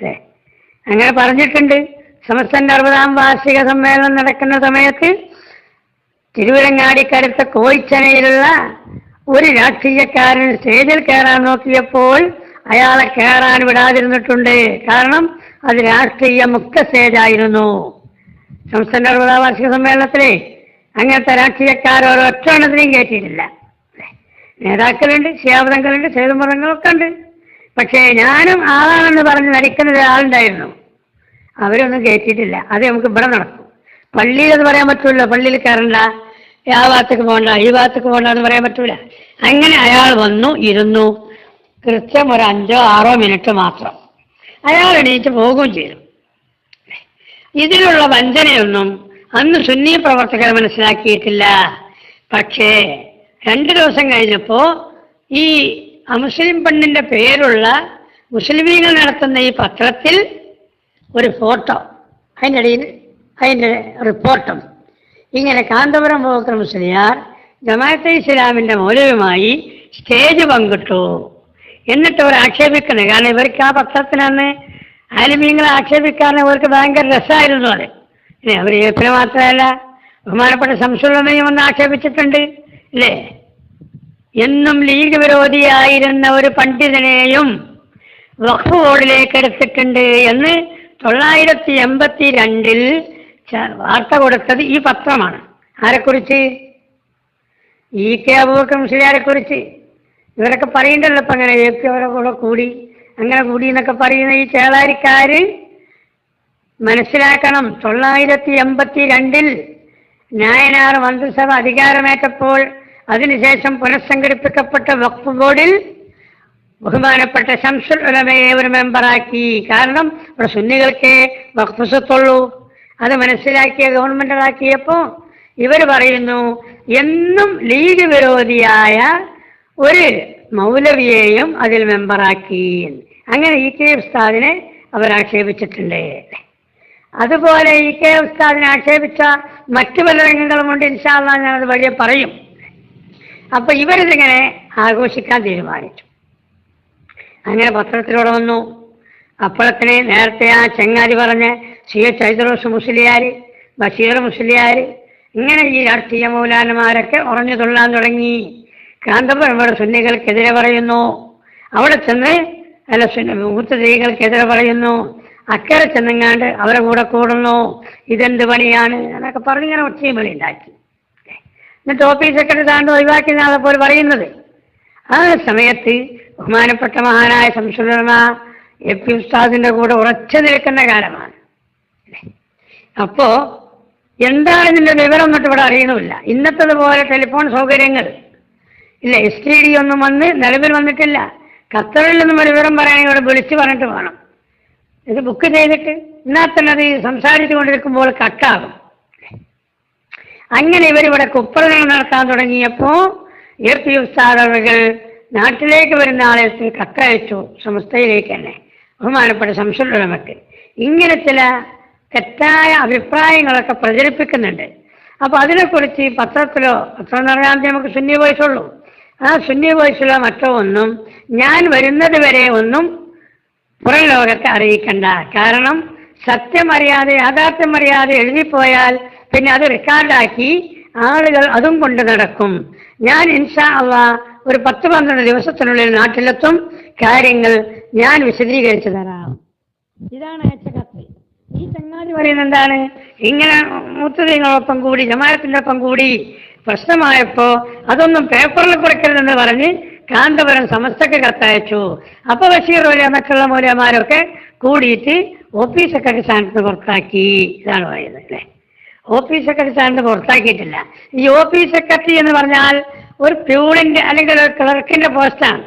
അല്ലേ അങ്ങനെ പറഞ്ഞിട്ടുണ്ട്. സമസ്തന്റെ അറുപതാം വാർഷിക സമ്മേളനം നടക്കുന്ന സമയത്ത് തിരുവിലങ്ങാടിക്കടുത്ത കോയിച്ചനയിലുള്ള ഒരു രാഷ്ട്രീയക്കാരൻ സ്റ്റേജിൽ കയറാൻ നോക്കിയപ്പോൾ അയാളെ കയറാൻ വിടാതിരുന്നിട്ടുണ്ട്. കാരണം അത് രാഷ്ട്രീയ മുക്ത സ്റ്റേജായിരുന്നു. സംസ്ഥാന അറുപതാം വാർഷിക സമ്മേളനത്തിലെ അങ്ങനത്തെ രാഷ്ട്രീയക്കാർ ഒരൊറ്റ എണ്ണത്തിനെയും കയറ്റിയിട്ടില്ല. നേതാക്കളുണ്ട് ശിയാവതങ്ങളുണ്ട് സേതുമൃഗങ്ങളൊക്കെ ഉണ്ട്. പക്ഷേ ഞാനും ആളാണെന്ന് പറഞ്ഞ് നടിക്കുന്ന ഒരാളുണ്ടായിരുന്നു. അവരൊന്നും കയറ്റിയിട്ടില്ല അത് നമുക്ക് ഇവിടെ നടക്കും. പള്ളിയിൽ അത് പറയാൻ പറ്റൂല. പള്ളിയിൽ കയറണ്ട. ആ ഭാഗത്തേക്ക് പോകണ്ട. ഈ ഭാഗത്തേക്ക് പോകണ്ട എന്ന് പറയാൻ പറ്റൂല. അങ്ങനെ അയാൾ വന്നു ഇരുന്നു. കൃത്യം ഒരു അഞ്ചോ ആറോ മിനിറ്റ് മാത്രം. അയാൾ എണീറ്റ് പോകുകയും ചെയ്തു. ഇതിനുള്ള വഞ്ചനയൊന്നും അന്ന് സുന്നി പ്രവർത്തകർ മനസ്സിലാക്കിയിട്ടില്ല. പക്ഷേ രണ്ട് ദിവസം കഴിഞ്ഞപ്പോൾ ഈ അമുസ്ലിം പെണ്ണിന്റെ പേരുള്ള മുസ്ലിമീങ്ങൾ നടത്തുന്ന ഈ പത്രത്തിൽ ഒരു ഫോട്ടോ അതിന്റെ ഇടയിൽ അതിന്റെ റിപ്പോർട്ടും. ഇങ്ങനെ കാന്തപുരം പോക്കർ മുസ്ലിയാർ ജമാഅത്തെ ഇസ്ലാമിന്റെ മൗലവുമായി സ്റ്റേജ് പങ്കിട്ടു. എന്നിട്ട് അവർ ആക്ഷേപിക്കുന്നത് കാരണം ഇവർക്ക് ആ പത്രത്തിനന്ന് ആലിമീങ്ങളെ ആക്ഷേപിക്കാൻ അവർക്ക് ഭയങ്കര രസമായിരുന്നു അത്. അവർ എപ്പിന് മാത്രമല്ല ബഹുമാനപ്പെട്ട സംശുദ്ധമയും ഒന്ന് ആക്ഷേപിച്ചിട്ടുണ്ട്. ഇല്ലേ? എന്നും ലീഗ് വിരോധിയായിരുന്ന ഒരു പണ്ഡിതനെയും വഖഫ് ബോർഡിലേക്ക് എടുത്തിട്ടുണ്ട് എന്ന് തൊള്ളായിരത്തി എൺപത്തി രണ്ടിൽ വാർത്ത കൊടുത്തത് ഈ പത്രമാണ്. ആരെക്കുറിച്ച്? ഇ കെ അബൂബക്കർ മുസ്ലിയാരെ കുറിച്ച് ഇവരൊക്കെ പറയണ്ടല്ലോ ഇപ്പം അങ്ങനെ എ അവരെ കൂടെ കൂടി അങ്ങനെ കൂടി എന്നൊക്കെ പറയുന്ന ഈ ചേളാരിക്കാര് മനസ്സിലാക്കണം. തൊള്ളായിരത്തി എൺപത്തി രണ്ടിൽ നായനാർ മന്ത്രിസഭ അധികാരമേറ്റപ്പോൾ അതിനുശേഷം പുനഃസംഘടിപ്പിക്കപ്പെട്ട വഖഫ് ബോർഡിൽ ബഹുമാനപ്പെട്ട ശംസുൽ ഉലമയെ ഒരു മെമ്പറാക്കി. കാരണം ഇവിടെ സുന്നികൾക്ക് വഖഫ് സ്വത്തുള്ളൂ. അത് മനസ്സിലാക്കിയ ഗവൺമെന്റുകളാക്കിയപ്പോൾ ഇവർ പറയുന്നു എന്നും ലീഗ് വിരോധിയായ ഒരു മൗലവിയെയും അതിൽ മെമ്പറാക്കി അങ്ങനെ ഇ കെ ഉസ്താദിനെ അവർ ആക്ഷേപിച്ചിട്ടുണ്ട്. അതുപോലെ ഇ കെ ഉസ്താദിനെ ആക്ഷേപിച്ച മറ്റു പല രംഗങ്ങളും രംഗങ്ങളുമുണ്ട് ഇൻഷാല്ല ഞാനത് വഴിയെ പറയും. അപ്പൊ ഇവരിതിങ്ങനെ ആഘോഷിക്കാൻ തീരുമാനിച്ചു. അങ്ങനെ പത്രത്തിലൂടെ വന്നു. അപ്പോഴത്തിന് നേരത്തെ ആ ചെങ്ങാരി പറഞ്ഞ് സി എച്ച് മുസ്ലിയാർ ബഷീർ മുസ്ലിയാർ ഇങ്ങനെ ഈ രാഷ്ട്രീയ മൗലാനമാരൊക്കെ ഉറഞ്ഞു തുള്ളാൻ തുടങ്ങി. കാന്തപുരം ഇവിടെ സുന്നികൾക്കെതിരെ പറയുന്നു. അവിടെ ചെന്ന് അല്ല മൂത്ത സ്ത്രീകൾക്കെതിരെ പറയുന്നു. അക്കരെ ചെന്നെങ്ങാണ്ട് അവരെ കൂടെ കൂടുന്നു. ഇതെന്ത് പണിയാണ്? എന്നൊക്കെ പറഞ്ഞിങ്ങനെ ഒച്ചയും വിളി ഉണ്ടാക്കി എന്നിട്ട് ഓഫീസ് സെക്രട്ടറി താണ്ട് ഒഴിവാക്കി എന്നാണ് അപ്പോൾ പറയുന്നത്. ആ സമയത്ത് ബഹുമാനപ്പെട്ട മഹാനായ സംശോധന എ പി ഉസ്താദിന്റെ കൂടെ ഉറച്ചു നിൽക്കുന്ന കാലമാണ്. അപ്പോ എന്താണ് ഇതിന്റെ വിവരം എന്നിട്ട് ഇവിടെ അറിയണമില്ല. ഇന്നത്തതുപോലെ ടെലിഫോൺ സൗകര്യങ്ങൾ. ഇല്ല എസ് ടി ഡി ഒന്നും വന്ന് നിലവിൽ വന്നിട്ടില്ല. ഖത്തറിൽ നിന്നും ഒരു വിവരം പറയാൻ ഇവിടെ വിളിച്ചു പറഞ്ഞിട്ട് വേണം. ഇത് ബുക്ക് ചെയ്തിട്ട് എന്നാൽ തന്നെ അത് സംസാരിച്ചു കൊണ്ടിരിക്കുമ്പോൾ കട്ടാകും. അങ്ങനെ ഇവരിവിടെ കുപ്പറകൾ നടത്താൻ തുടങ്ങിയപ്പോൾ എ പി ഉസ്താദ് അവർകൾ നാട്ടിലേക്ക് വരുന്ന ആളെ കത്തയച്ചു സംസ്ഥയിലേക്ക് തന്നെ. ബഹുമാനപ്പെട്ട സംശയമുള്ളവർക്ക് ഇങ്ങനെ ചില തെറ്റായ അഭിപ്രായങ്ങളൊക്കെ പ്രചരിപ്പിക്കുന്നുണ്ട്. അപ്പൊ അതിനെക്കുറിച്ച് പത്രത്തിലോ പത്രം എന്ന് പറഞ്ഞാൽ നമുക്ക് ശൂന്യ വോയിസുള്ളൂ ആ ശൂന്യ വോയിസിലോ മറ്റോ ഒന്നും ഞാൻ വരുന്നത് വരെ ഒന്നും പുറം ലോകത്തെ അറിയിക്കണ്ട. കാരണം സത്യം അറിയാതെ യാഥാർത്ഥ്യം അറിയാതെ എഴുതിപ്പോയാൽ പിന്നെ അത് റെക്കോർഡാക്കി ആളുകൾ അതും കൊണ്ട് നടക്കും. ഞാൻ ഇൻഷാ അള്ളാ ഒരു പത്ത് പന്ത്രണ്ട് ദിവസത്തിനുള്ളിൽ നാട്ടിലെത്തും. കാര്യങ്ങൾ ഞാൻ വിശദീകരിച്ചു തരാം. ഇതാണ് അയച്ച കത്ത് ഈ ചങ്ങാതി പറയുന്നത് എന്താണ്? ഇങ്ങനെ മുത്തദീങ്ങളൊപ്പം കൂടി ജമാഅത്തിന്റെ ഒപ്പം കൂടി പ്രശ്നമായപ്പോ അതൊന്നും പേപ്പറിൽ കുറയ്ക്കരുതെന്ന് പറഞ്ഞ് കാന്തപുരം സമസ്തക്ക് കത്തയച്ചു. അപ്പൊ ബഷീർ ഒരു മറ്റുള്ള മൂലമാരൊക്കെ കൂടിയിട്ട് ഓഫീസ് സെക്രട്ടറി സ്ഥാനത്ത് പുറത്താക്കി. ഇതാണ് പറയുന്നത് അല്ലേ? ഓഫീസ് സെക്രട്ടറി സാറിന് പുറത്താക്കിയിട്ടില്ല. ഈ ഓഫീസ് സെക്രട്ടറി എന്ന് പറഞ്ഞാൽ ഒരു പ്യൂണിന്റെ അല്ലെങ്കിൽ ഒരു ക്ലർക്കിന്റെ പോസ്റ്റാണ്.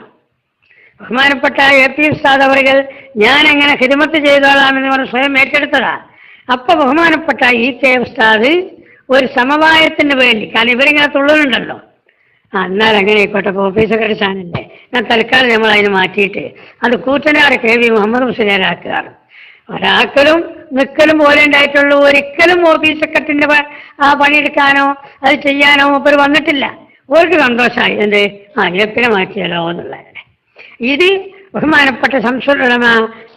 ബഹുമാനപ്പെട്ട എ പി ഉസ്താദ് അവറുകൾ ഞാൻ എങ്ങനെ ഹിദമത്ത് ചെയ്തോളാം എന്ന് പറഞ്ഞ് സ്വയം ഏറ്റെടുത്തതാ. അപ്പൊ ബഹുമാനപ്പെട്ട ഈ കെ ഉസ്താദ് ഒരു സമവായത്തിന് വേണ്ടി കാരണം ഇവരിങ്ങനെ തുള്ളുന്നുണ്ടല്ലോ. ആ എന്നാൽ അങ്ങനെ ആയിക്കോട്ടെ ഓഫീസ് സെക്രട്ടറി സ്ഥാനല്ലേ ഞാൻ തൽക്കാലം നമ്മൾ അതിന് മാറ്റിയിട്ട് അത് കൂറ്റനാട് കെ വി മുഹമ്മദ് മുസ്ലിയാരാക്കുകയാണ്. ഒരാക്കലും നിൽക്കലും പോലെ ഉണ്ടായിട്ടുള്ളൂ. ഒരിക്കലും ഓഫീസ് സെക്രട്ടറിന്റെ പണിയെടുക്കാനോ അത് ചെയ്യാനോ മൂപ്പർ വന്നിട്ടില്ല. ഓർക്ക് സന്തോഷമായി. എന്ത്? ആ എപ്പിനെ മാറ്റിയല്ലോ എന്നുള്ളത് ഇത് ബഹുമാനപ്പെട്ട സംശുദ്ധമ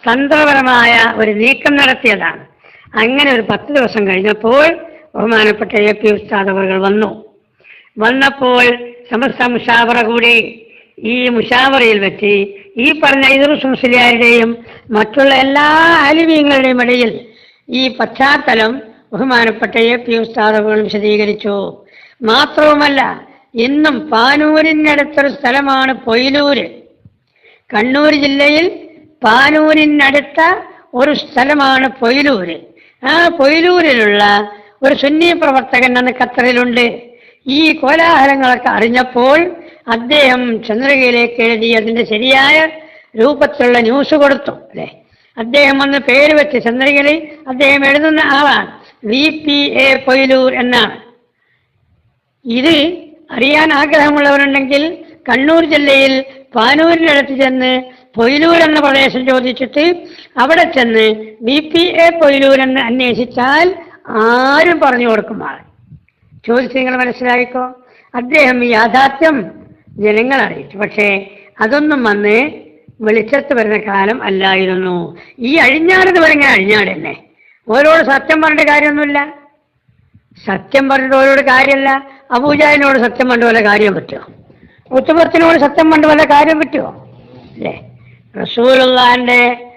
തന്ത്രപരമായ ഒരു നീക്കം നടത്തിയതാണ്. അങ്ങനെ ഒരു പത്ത് ദിവസം കഴിഞ്ഞപ്പോൾ ബഹുമാനപ്പെട്ട എ പി ഉസ്താദ് അവർ വന്നു. വന്നപ്പോൾ സമസ്ത മുഷാവറ കൂടി ഈ മുഷാവറയിൽ വെച്ച് ഈ പറഞ്ഞ ഇദുറുസ് മുസ്ലിയാരുടെയും മറ്റുള്ള എല്ലാ ആലിമീങ്ങളുടെയും ഇടയിൽ ഈ പശ്ചാത്തലം ബഹുമാനപ്പെട്ട എ പി ഉസ്താദുകൾ വിശദീകരിച്ചു. മാത്രവുമല്ല ഇന്നും പാനൂരിനടുത്തൊരു സ്ഥലമാണ് പൊയിലൂര്. കണ്ണൂർ ജില്ലയിൽ പാനൂരിനടുത്ത ഒരു സ്ഥലമാണ് പൊയിലൂര്. ആ പൊയിലൂരിലുള്ള ഒരു സുന്നി പ്രവർത്തകൻ അന്ന് ഖത്തറിലുണ്ട്. ഈ കോലാഹലങ്ങളൊക്കെ അറിഞ്ഞപ്പോൾ അദ്ദേഹം ചന്ദ്രികയിലേക്ക് എഴുതി അതിന്റെ ശരിയായ രൂപത്തിലുള്ള ന്യൂസ് കൊടുത്തു അല്ലേ? അദ്ദേഹം വന്ന് പേര് വെച്ച് ചന്ദ്രികയിൽ അദ്ദേഹം എഴുതുന്ന ആളാണ്. വി പി എ പൊയിലൂർ എന്നാണ്. ഇത് അറിയാൻ ആഗ്രഹമുള്ളവരുണ്ടെങ്കിൽ കണ്ണൂർ ജില്ലയിൽ പാനൂരിനടുത്ത് ചെന്ന് പൊയിലൂർ എന്ന പ്രദേശം ചോദിച്ചിട്ട് അവിടെ ചെന്ന് ബി പി എ പൊയിലൂർ എന്ന് അന്വേഷിച്ചാൽ ആരും പറഞ്ഞു കൊടുക്കും ആൾ ചോദിച്ച് നിങ്ങൾ മനസ്സിലാക്കിക്കോ. അദ്ദേഹം യാഥാർത്ഥ്യം ജനങ്ങൾ അറിയിച്ചു പക്ഷേ അതൊന്നും വന്ന് വെളിച്ചത്ത് വരുന്ന കാലം അല്ലായിരുന്നു. ഈ അഴിഞ്ഞാടെന്ന് പറഞ്ഞാൽ അഴിഞ്ഞാട് തന്നെ. ഓരോട് സത്യം പറഞ്ഞിട്ട് കാര്യമൊന്നുമില്ല. സത്യം പറഞ്ഞിട്ട് ഓരോട് കാര്യമല്ല. അബൂജാലിനോട് സത്യം പറഞ്ഞ പോലെ കാര്യം പറ്റുമോ? ഉത്തുപത്തിനോട് സത്യം പറഞ്ഞ പോലെ കാര്യം പറ്റുമോ? അല്ലേ റസൂലുള്ളാന്റെ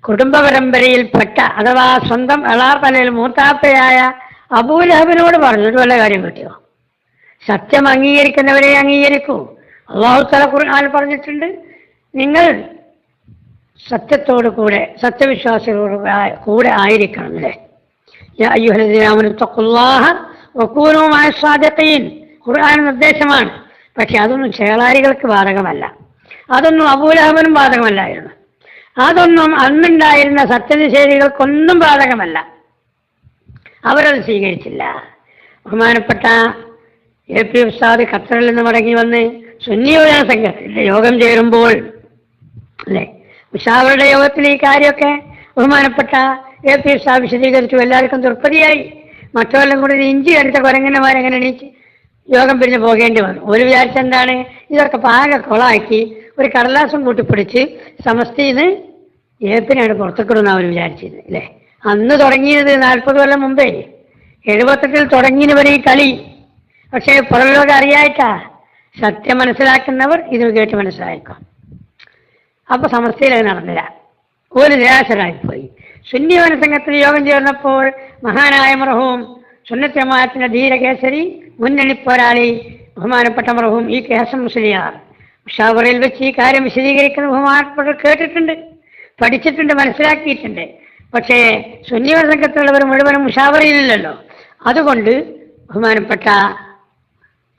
കുടുംബ പരമ്പരയിൽപ്പെട്ട അഥവാ സ്വന്തം എളാപ്പലയിൽ മൂത്താപ്പയായ അബൂലഹബിനോട് പറഞ്ഞിട്ട് വല്ല കാര്യം പറ്റുമോ? സത്യം അംഗീകരിക്കുന്നവരെ അംഗീകരിക്കൂ. അള്ളാഹു തല ഖുർആൻ പറഞ്ഞിട്ടുണ്ട്. നിങ്ങൾ സത്യത്തോട് കൂടെ സത്യവിശ്വാസികളോട് കൂടെ ആയിരിക്കണം അല്ലേ യാ അയ്യുഹല്ലദീന ആമനു വകൂനൂ മഅ ഖുർആൻ നിർദ്ദേശമാണ്. പക്ഷെ അതൊന്നും ചേളാരികൾക്ക് ബാധകമല്ല. അതൊന്നും അബൂലഹബനും ബാധകമല്ലായിരുന്നു അതൊന്നും അന്നുണ്ടായിരുന്ന സത്യനിഷേധികൾക്കൊന്നും ബാധകമല്ല. അവരത് സ്വീകരിച്ചില്ല. ബഹുമാനപ്പെട്ട എ പി ഉസ്താദ് ഖത്തറിൽ നിന്ന് മടങ്ങി വന്ന് സുന്നിയോജന സംഘത്തിന്റെ യോഗം ചേരുമ്പോൾ അല്ലേ? ഉഷാവരുടെ യോഗത്തിൽ ഈ കാര്യമൊക്കെ ബഹുമാനപ്പെട്ട എ പി ഉഷാ വിശദീകരിച്ചു. എല്ലാവർക്കും തൃപ്തിയായി മറ്റവരെല്ലാം കൂടി ഇഞ്ചി എടുത്ത കുരങ്ങന്മാരെങ്ങനെ എണീച്ച് യോഗം പിരിഞ്ഞ് പോകേണ്ടി വന്നു. ഒരു വിചാരിച്ച എന്താണ്? ഇതൊക്കെ പാക കൊളാക്കി ഒരു കടലാസം കൂട്ടിപ്പിടിച്ച് സമസ്തിന്ന് ഏപ്പിനാണ് പുറത്തേക്കിടുന്ന അവർ വിചാരിച്ചത് അല്ലേ? അന്ന് തുടങ്ങിയത് നാൽപ്പത് കൊല്ലം മുമ്പേ. എഴുപത്തെട്ടിൽ തുടങ്ങിയവർ ഈ കളി. പക്ഷേ പുറലോകം അറിയായിട്ടാ സത്യം മനസ്സിലാക്കുന്നവർ ഇത് കേട്ട് മനസ്സിലാക്കാം അപ്പൊ സമസ്തയിൽ അത് നടന്നില്ല. ഒരു നിരാശരായിപ്പോയി. ശുന്യവന സംഘത്തിൽ യോഗം ചേർന്നപ്പോൾ മഹാനായ മറഹവും സുന്നത്യമാത്തിന്റെ ധീരകേസരി മുന്നണി പോരാളി ബഹുമാനപ്പെട്ട മറഹവും ഈ കേസം മുസ്ലിയാർ. ഷവറിൽ വെച്ച് ഈ കാര്യം വിശദീകരിക്കുന്ന ബഹുമാനപ്പെട്ട കേട്ടിട്ടുണ്ട് പഠിച്ചിട്ടുണ്ട് മനസ്സിലാക്കിയിട്ടുണ്ട്. പക്ഷേ സുന്നിവന സംഘത്തിലുള്ളവർ മുഴുവനും മുഷാവറയിലില്ലല്ലോ അതുകൊണ്ട് ബഹുമാനപ്പെട്ട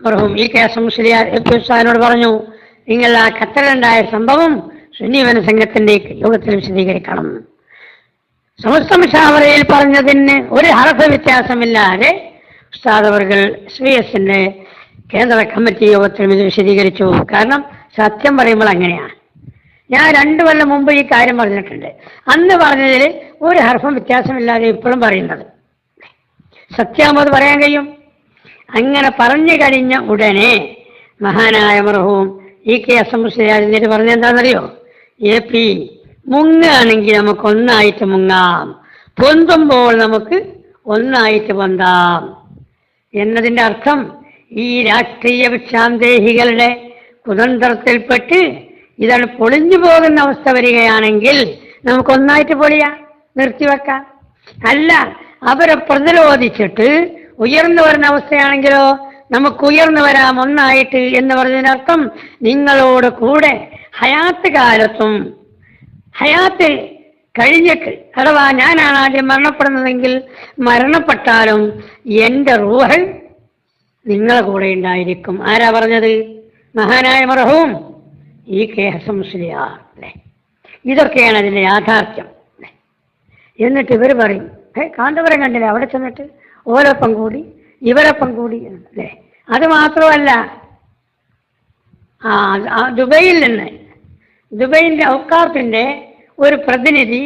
മർഹൂം ഈ കെ എസ് പറഞ്ഞു നിങ്ങൾ ആ ഖത്തറിലുണ്ടായ സംഭവം സുന്നിവന സംഘത്തിന്റെ യോഗത്തിൽ വിശദീകരിക്കണം. സമസ്ത മുഷാവറയിൽ പറഞ്ഞതിന് ഒരു ഹർഫ വ്യത്യാസമില്ലാതെ ഉസ്താദ് അവർകൾ എസ് എസിന്റെ കേന്ദ്ര കമ്മിറ്റി യോഗത്തിൽ ഇത് വിശദീകരിച്ചു. കാരണം സത്യം പറയുമ്പോൾ അങ്ങനെയാണ്. ഞാൻ രണ്ടു കൊല്ലം മുമ്പ് ഈ കാര്യം പറഞ്ഞിട്ടുണ്ട്. അന്ന് പറഞ്ഞതിൽ ഒരു ഹർഫം വ്യത്യാസമില്ലാതെ ഇപ്പോഴും പറയുന്നത്. സത്യാമത് പറയാൻ കഴിയും? അങ്ങനെ പറഞ്ഞു കഴിഞ്ഞ ഉടനെ മഹാനായ മർഹവും ഈ കെ എസ് എം എന്നിട്ട് പറഞ്ഞെന്താണെന്നറിയോ എ പി മുങ്ങുകയാണെങ്കിൽ നമുക്ക് ഒന്നായിട്ട് മുങ്ങാം. പൊന്തുമ്പോൾ നമുക്ക് ഒന്നായിട്ട് പൊന്താം. എന്നതിന്റെ അർത്ഥം ഈ രാഷ്ട്രീയ വിക്ഷാന്തേഹികളുടെ കുതന്ത്രത്തിൽപ്പെട്ട് ഇതാണ് പൊളിഞ്ഞു പോകുന്ന അവസ്ഥ വരികയാണെങ്കിൽ നമുക്ക് ഒന്നായിട്ട് പൊളിയാം നിർത്തിവെക്കാം. അല്ല അവരെ പ്രതിരോധിച്ചിട്ട് ഉയർന്നു വരുന്ന അവസ്ഥയാണെങ്കിലോ നമുക്ക് ഉയർന്നു വരാം ഒന്നായിട്ട് എന്ന് പറഞ്ഞതിനർത്ഥം നിങ്ങളോട് കൂടെ ഹയാത്ത് കാലത്തും ഹയാത്ത് കഴിഞ്ഞിട്ട് അഥവാ ഞാനാണ് ആദ്യം മരണപ്പെടുന്നതെങ്കിൽ മരണപ്പെട്ടാലും എന്റെ റൂഹൽ നിങ്ങളെ കൂടെ ഉണ്ടായിരിക്കും. ആരാ പറഞ്ഞത്? മഹാനായ മറഹവും ഈ കെ ഹസം മുസ്ലിയാർ അല്ലേ? ഇതൊക്കെയാണ് അതിന്റെ യാഥാർത്ഥ്യം. എന്നിട്ട് ഇവർ പറയും ഏ കാന്തപുരം കണ്ടില്ലേ? അവിടെ ചെന്നിട്ട് ഓരോപ്പം കൂടി ഇവരൊപ്പം കൂടി അല്ലേ? അത് മാത്രമല്ല ആ ദുബൈയിൽ നിന്ന് ദുബൈയിന്റെ ഔക്കാഫിന്റെ ഒരു പ്രതിനിധി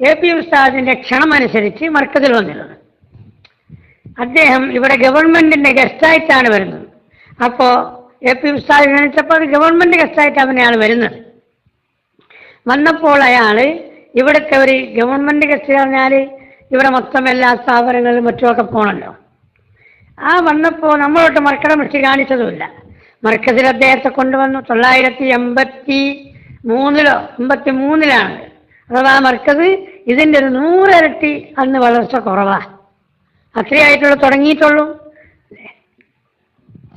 എ പി ഉസ്താദിന്റെ ക്ഷണമനുസരിച്ച് മർക്കത്തിൽ വന്നിരുന്നു. അദ്ദേഹം ഇവിടെ ഗവൺമെന്റിന്റെ ഗസ്റ്റായിട്ടാണ് വരുന്നത്. അപ്പോൾ എ പി ഉസ്താദ് ക്ഷണിച്ചപ്പോൾ അത് ഗവൺമെന്റ് ഗസ്റ്റായിട്ട് അവനെയാണ് വരുന്നത്. വന്നപ്പോൾ അയാൾ ഇവിടുത്തെ ഒരു ഗവൺമെന്റ് ഗസ്റ്റ് പറഞ്ഞാൽ ഇവിടെ മൊത്തം എല്ലാ സ്ഥാപനങ്ങളിലും മറ്റുമൊക്കെ പോകണമല്ലോ ആ വന്നപ്പോൾ നമ്മളോട്ട് മർക്കട മഷി കാണിച്ചതുമില്ല. മർക്കസിൽ അദ്ദേഹത്തെ കൊണ്ടുവന്നു. തൊള്ളായിരത്തി എൺപത്തി മൂന്നിലോ എൺപത്തി മൂന്നിലാണ് അഥവാ മർക്കസ് ഇതിന്റെ ഒരു നൂറിരട്ടി അന്ന് വളർച്ച കുറവാ. അത്രയായിട്ടുള്ള തുടങ്ങിയിട്ടുള്ളൂ.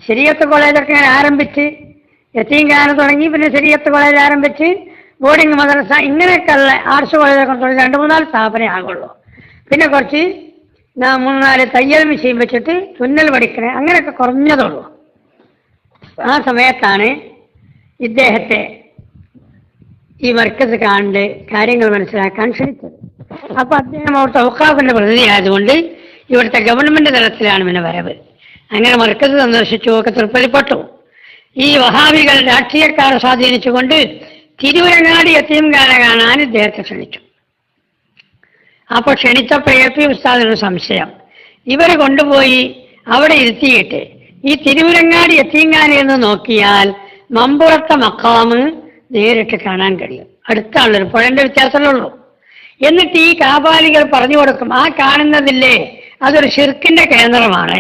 ശരിയത്ത് കോളേജൊക്കെ ഇങ്ങനെ ആരംഭിച്ച് യത്തീംഖാന തുടങ്ങി പിന്നെ ശരിയത്ത് കോളേജ് ആരംഭിച്ച് ബോർഡിംഗ് മദ്രസ ഇങ്ങനെയൊക്കെയുള്ള ആർട്സ് കോളേജൊക്കെ തുടങ്ങി രണ്ട് മൂന്നാൽ സ്ഥാപനമേ ആകുള്ളൂ. പിന്നെ കുറച്ച് മൂന്നാൽ തയ്യൽ മെഷീൻ വെച്ചിട്ട് തുന്നൽ പഠിക്കണേ. അങ്ങനെയൊക്കെ കുറഞ്ഞതുള്ളൂ. ആ സമയത്താണ് ഇദ്ദേഹത്തെ ഈ മർക്കസ് കണ്ട് കാര്യങ്ങൾ മനസ്സിലാക്കാൻ ശ്രമിച്ചത്. അപ്പൊ അദ്ദേഹം അവിടുത്തെ ഔക്കാഫിന്റെ പ്രതിനിധി ആയതുകൊണ്ട് ഇവിടുത്തെ ഗവൺമെന്റ് തലത്തിലാണ് പിന്നെ വരവ്. അങ്ങനെ മർക്കസ് സന്ദർശിച്ചു ഒക്കെ തൃപ്പതിപ്പെട്ടു ഈ വഹാബികൾ രാഷ്ട്രീയക്കാരെ സ്വാധീനിച്ചുകൊണ്ട് തിരുവരങ്ങാടി എത്തിയംകാരെ കാണാൻ ഇദ്ദേഹത്തെ ക്ഷണിച്ചു അപ്പോൾ ക്ഷണിച്ചപ്പോൾ എ പി ഉസ്താദിനൊരു സംശയം. ഇവരെ കൊണ്ടുപോയി അവിടെ ഇരുത്തിയിട്ട് ഈ തിരുവിലങ്ങാടി എത്തിങ്ങാനി എന്ന് നോക്കിയാൽ മമ്പുറത്തെ മക്കാമ് നേരിട്ട് കാണാൻ കഴിയും. അടുത്താണല്ലോ പുഴന്റെ വ്യത്യാസമുള്ളൂ എന്നിട്ട് ഈ കാപാലികൾ പറഞ്ഞു കൊടുക്കും ആ കാണുന്നതില്ലേ അതൊരു ഷിർക്കിന്റെ കേന്ദ്രമാണ്.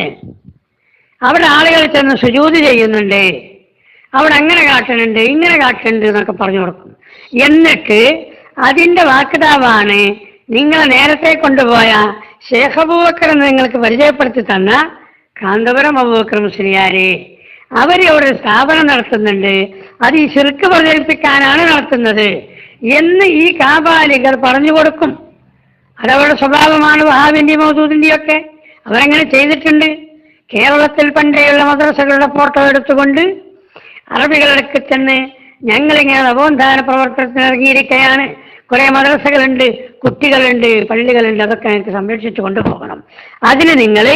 അവിടെ ആളുകൾ ചെന്ന് സുജൂതി ചെയ്യുന്നുണ്ട്. അവിടെ അങ്ങനെ കാട്ടുന്നുണ്ട് ഇങ്ങനെ കാട്ടുന്നുണ്ട് എന്നൊക്കെ പറഞ്ഞു കൊടുക്കും. എന്നിട്ട് അതിന്റെ വാക്കിതാവാണ് നിങ്ങളെ നേരത്തെ കൊണ്ടുപോയ ഷേഖ് അബൂബക്കർ എന്ന് നിങ്ങൾക്ക് പരിചയപ്പെടുത്തി തന്ന കാന്തപുരം അബൂബക്കർ മുസ്ലിയാര്. അവർ അവിടെ ഒരു സ്ഥാപനം നടത്തുന്നുണ്ട്. അത് ഈ ശിർക്ക് പ്രചരിപ്പിക്കാനാണ് നടത്തുന്നത്. എന്ന് ഈ കാബാലികൾ പറഞ്ഞു കൊടുക്കും. അതവരുടെ സ്വഭാവമാണ് വഹാബിന്റെയും മൗദൂദിന്റെയും ഒക്കെ. അവരങ്ങനെ ചെയ്തിട്ടുണ്ട്. കേരളത്തിൽ പണ്ടേയുള്ള മദ്രസകളുടെ ഫോട്ടോ എടുത്തുകൊണ്ട് അറബികളിലേക്ക് ചെന്ന് ഞങ്ങളിങ്ങനെ നവോത്ഥാന പ്രവർത്തനത്തിന് ഇറങ്ങിയിരിക്കുകയാണ് കുറെ മദ്രസകളുണ്ട്. കുട്ടികളുണ്ട് പള്ളികളുണ്ട് അതൊക്കെ ഞങ്ങൾക്ക് സംരക്ഷിച്ചു കൊണ്ടുപോകണം. അതിന് നിങ്ങൾ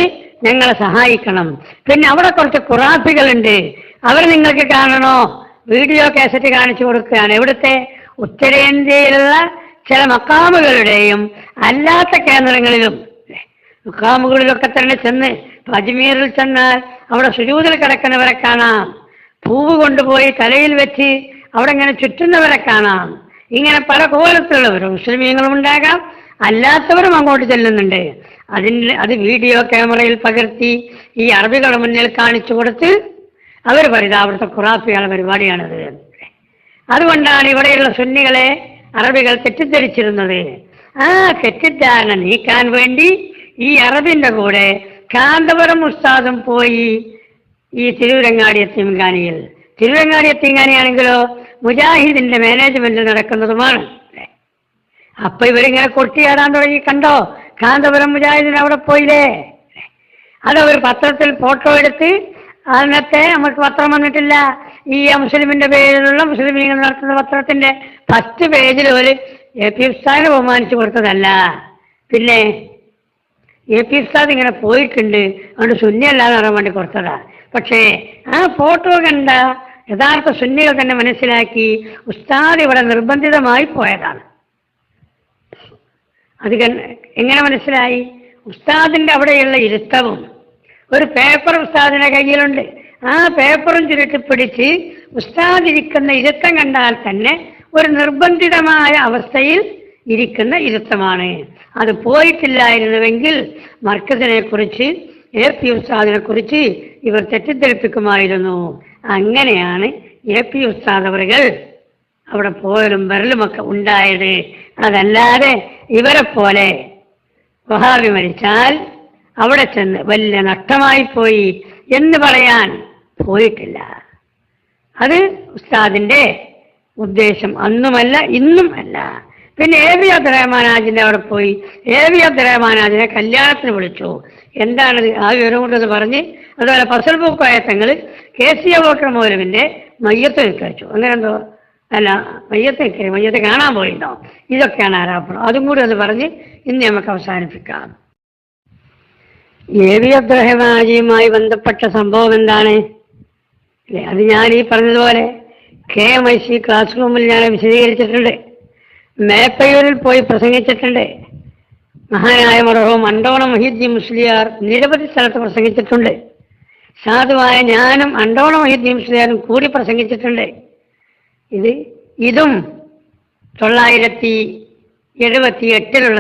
ഞങ്ങളെ സഹായിക്കണം. പിന്നെ അവിടെ കുറച്ച് കുറാഫികളുണ്ട് അവർ നിങ്ങൾക്ക് കാണണോ? വീഡിയോ കാസറ്റ് കാണിച്ചു കൊടുക്കുകയാണ്. ഇവിടുത്തെ ഉത്തരേന്ത്യയിലുള്ള ചില മക്കാമുകളുടെയും അല്ലാത്ത കേന്ദ്രങ്ങളിലും. മുക്കാമുകളിലൊക്കെ തന്നെ ചെന്ന് അജ്മീറിൽ ചെന്നാൽ അവിടെ സുജൂതിൽ കിടക്കുന്നവരെ കാണാം. പൂവ് കൊണ്ടുപോയി തലയിൽ വെച്ച് അവിടെ ഇങ്ങനെ ചുറ്റുന്നവരെ കാണാം. ഇങ്ങനെ പല കോലത്തിലുള്ളവരും മുസ്ലിമീങ്ങളും ഉണ്ടാകാം. അല്ലാത്തവരും അങ്ങോട്ട് ചെല്ലുന്നുണ്ട്. അതിന് അത് വീഡിയോ ക്യാമറയിൽ പകർത്തി ഈ അറബികളുടെ മുന്നിൽ കാണിച്ചു കൊടുത്ത് അവർ പറയുന്നത് അവിടുത്തെ ഖുറാഫിയുടെ പരിപാടിയാണത്. അതുകൊണ്ടാണ് ഇവിടെയുള്ള സുന്നികളെ അറബികൾ തെറ്റിദ്ധരിച്ചിരുന്നത്. ആ തെറ്റിദ്ധാരണ നീക്കാൻ വേണ്ടി ഈ അറബിന്റെ കൂടെ കാന്തപുരം ഉസ്താദും പോയി ഈ തിരുവരങ്ങാടി എത്തിങ്കാനിയിൽ തിരുവരങ്ങാടി എത്തിങ്കാനിയാണെങ്കിലോ മുജാഹിദിന്റെ മാനേജ്മെന്റ് നടക്കുന്നതുമാണ്. അപ്പൊ ഇവരിങ്ങനെ കൊട്ടിയാടാൻ തുടങ്ങി കണ്ടോ? കാന്തപുരം മുജാഹിദിന് അവിടെ പോയില്ലേ? അതവർ പത്രത്തിൽ ഫോട്ടോ എടുത്ത് അന്നത്തെ നമുക്ക് പത്രം വന്നിട്ടില്ല. ഈ മുസ്ലിമിന്റെ പേരിലുള്ള മുസ്ലിമീങ്ങൾ നടത്തുന്ന പത്രത്തിന്റെ ഫസ്റ്റ് പേജിൽ ഒരു എ പി ഉസ്താദിനെ ബഹുമാനിച്ചു കൊടുത്തതല്ല. പിന്നെ എ പി ഉസ്താദ് ഇങ്ങനെ പോയിട്ടുണ്ട്. അതുകൊണ്ട് ശൂന്യമല്ലാന്ന് പറയാൻ വേണ്ടി കൊടുത്തതാ. പക്ഷേ ആ ഫോട്ടോ കണ്ട യഥാർത്ഥ സുന്നികൾ തന്നെ മനസ്സിലാക്കി ഉസ്താദ് ഇവിടെ നിർബന്ധിതമായി പോയതാണ്. അത് എങ്ങനെ മനസ്സിലായി? ഉസ്താദിന്റെ അവിടെയുള്ള ഇരുത്തവും. ഒരു പേപ്പർ ഉസ്താദിന്റെ കയ്യിലുണ്ട്. ആ പേപ്പറും ചുരുട്ടി പിടിച്ച് ഉസ്താദ് ഇരിക്കുന്ന ഇരുത്തം കണ്ടാൽ തന്നെ ഒരു നിർബന്ധിതമായ അവസ്ഥയിൽ ഇരിക്കുന്ന ഇരുത്തമാണ്. അത് പോയിട്ടില്ലായിരുന്നുവെങ്കിൽ മർക്കസിനെ കുറിച്ച് എ പി ഉസ്താദിനെ കുറിച്ച് ഇവർ തെറ്റിദ്ധരിപ്പിക്കുമായിരുന്നു. അങ്ങനെയാണ് എ പി ഉസ്താദ് അവറുകൾ അവിടെ പോയലും വരലും ഒക്കെ ഉണ്ടായത്. അതല്ലാതെ ഇവരെ പോലെ വഹാബി മരിച്ചാൽ അവിടെ ചെന്ന് വലിയ നഷ്ടമായി പോയി എന്ന് പറയാൻ പോയിട്ടില്ല. അത് ഉസ്താദിന്റെ ഉദ്ദേശം അന്നുമല്ല ഇന്നും അല്ല. പിന്നെ എ വി അബ്ദുറഹ്മാനാജിന്റെ അവിടെ പോയി. എ വി അബ്ദുറഹ്മാനാജിനെ കല്യാണത്തിന് വിളിച്ചു. എന്താണത് ആ വിവരം കൊണ്ടത് പറഞ്ഞ് അതുപോലെ ഫസൽ തങ്ങൾ കെ സി അബോക്കർ മൗലവിന്റെ മയ്യത്ത് നിൽക്കഴിച്ചു അങ്ങനെ എന്തോ? അല്ല മയ്യത്ത് മയ്യത്ത് കാണാൻ പോയിട്ടോ ഇതൊക്കെയാണ് ആരാപ്പുറം. അതും കൂടി ഒന്ന് പറഞ്ഞ് ഇന്ന് നമുക്ക് അവസാനിപ്പിക്കാം. എ വി ബന്ധപ്പെട്ട സംഭവം എന്താണ്? അത് ഞാൻ ഈ പറഞ്ഞതുപോലെ K M I C class റൂമിൽ ഞാൻ വിശദീകരിച്ചിട്ടുണ്ട്. മേപ്പയൂരിൽ പോയി പ്രസംഗിച്ചിട്ടുണ്ട്. മഹാനായ മറഹവും മഹീദ് മൊഹീദ്ദീൻ മുസ്ലിയാർ നിരവധി സ്ഥലത്ത് പ്രസംഗിച്ചിട്ടുണ്ട്. സാധുവായ ഞാനും അണ്ടോളം മൊഹീദ്ദീൻ മുസ്ലിയാരും കൂടി പ്രസംഗിച്ചിട്ടുണ്ട്. ഇത് ഇതും തൊള്ളായിരത്തി എഴുപത്തി എട്ടിലുള്ള